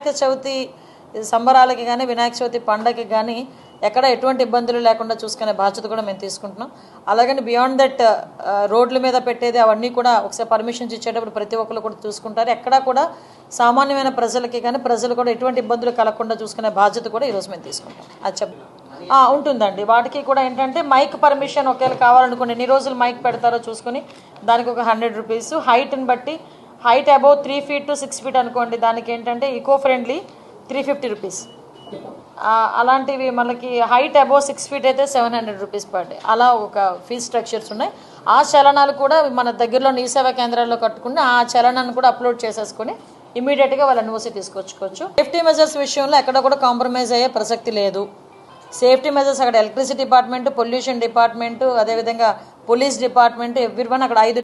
వినాయక చవితి సంబరాలకి కానీ వినాయక చవితి పండగకి కానీ ఎక్కడ ఎటువంటి ఇబ్బందులు లేకుండా చూసుకునే బాధ్యత కూడా మేము తీసుకుంటున్నాం. అలాగని బియాండ్ దట్ uh, రోడ్ల మీద పెట్టేది అవన్నీ కూడా ఒకసారి పర్మిషన్స్ ఇచ్చేటప్పుడు ప్రతి ఒక్కరు కూడా చూసుకుంటారు. ఎక్కడా కూడా సామాన్యమైన ప్రజలకి కానీ ప్రజలు కూడా ఎటువంటి ఇబ్బందులు కలగకుండా చూసుకునే బాధ్యత కూడా ఈరోజు మేము తీసుకుంటాం. అది చెప్ ఉంటుందండి. వాటికి కూడా ఏంటంటే మైక్ పర్మిషన్ ఒకవేళ కావాలనుకోండి ఎన్ని రోజులు మైక్ పెడతారో చూసుకుని దానికి ఒక హండ్రెడ్ రూపీస్ హైట్ని బట్టి height above three feet to six feet అనుకోండి దానికి ఏంటంటే eco friendly three fifty rupees అలాంటివి మనకి హైట్ అబౌవ్ సిక్స్ ఫీట్ అయితే seven hundred rupees per day. అలా ఒక ఫీజ్ స్ట్రక్చర్స్ ఉన్నాయి. ఆ చలనాలు కూడా మన దగ్గరలో నీ సేవా కేంద్రాల్లో కట్టుకుని ఆ చలనాన్ని కూడా అప్లోడ్ చేసేసుకొని ఇమీడియట్గా వాళ్ళ న్యూస్ తీసుకొచ్చుకోవచ్చు. సేఫ్టీ మెజర్స్ విషయంలో ఎక్కడ కూడా కాంప్రమైజ్ అయ్యే ప్రసక్తి లేదు. సేఫ్టీ మెజర్స్ అక్కడ ఎలక్ట్రిసిటీ డిపార్ట్మెంట్ పొల్యూషన్ డిపార్ట్మెంట్ అదేవిధంగా పోలీస్ డిపార్ట్మెంట్ ఎవ్రీ వన్ అక్కడ ఐదు